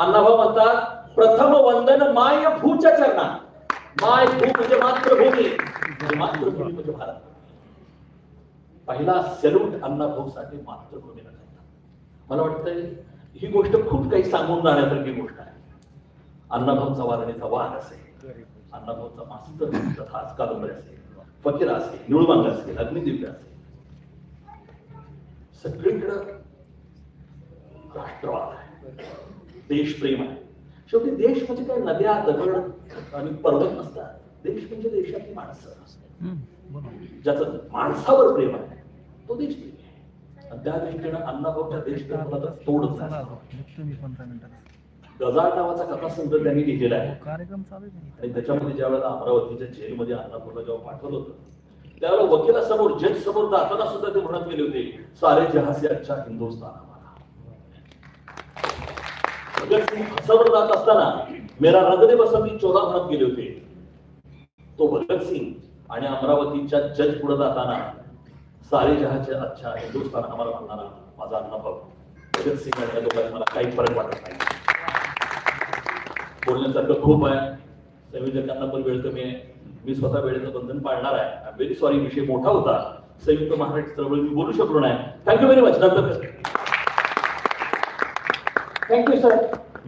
अण्णाभाऊ म्हणतात प्रथम वंदन माय भूच्या चरणा माय भू म्हणजे मातृभूमी. म्हणजे मातृभूमी म्हणजे भारत. पहिला सेल्यूट अण्णाभाऊसाठी मातृभूमीला करतात मला वाटतंय ही गोष्ट खूप काही सांगून जाण्यासारखी गोष्ट आहे. अण्णाभाऊचा वारणीचा वाद असेल अण्णाभाऊचा मास्तर खास कादंबरी असेल फकीर असेल निळुमांग असेल अग्निदिव्य असेल. सगळीकडं राष्ट्रवाद आहे. देशप्रेम आहे. शेवटी देश म्हणजे काय? नद्या दगड आणि पर्वत नसतात. देश म्हणजे देशातली माणसं ज्याचं माणसावर प्रेम आहे तो आणि त्या दृष्टीनं अण्णाभाऊच्या देशप्रेमाला तोडच गजाळ नावाचा कथासंग्रह त्यांनी लिहिलेला आहे. आणि त्याच्यामध्ये ज्या वेळेला अमरावतीच्या जेलमध्ये अण्णापूरला जेव्हा पाठवलं होतं त्यावेळेला वकिलासमोर जज समोर जाताना सुद्धा ते म्हणत गेले होते सारे जहासे अच्छा हिंदुस्तान हमारा भगतसिंग जात असताना मेरा रगदे बसंती चोरा म्हणत गेले होते. तो भगत सिंग आणि अमरावतीच्या जज पुढे जाताना सारे जहाचे अच्छा हिंदुस्थान आम्हाला म्हणणारा माझा अण्णाभाऊ भगतसिंग आणि या दोघांना मला काही फरक वाटत नाही. बोलण्यासारखं खूप आहे. संयोजकांना पण वेळ कमी आहे. मी स्वतः वेळेचं बंधन पाळणार आहे. आय व्हेरी सॉरी विषय मोठा होता. संयुक्त महाराष्ट्र चळवळी मी बोलू शकलो नाही. थँक्यू व्हेरी मच नंतर थँक्यू सर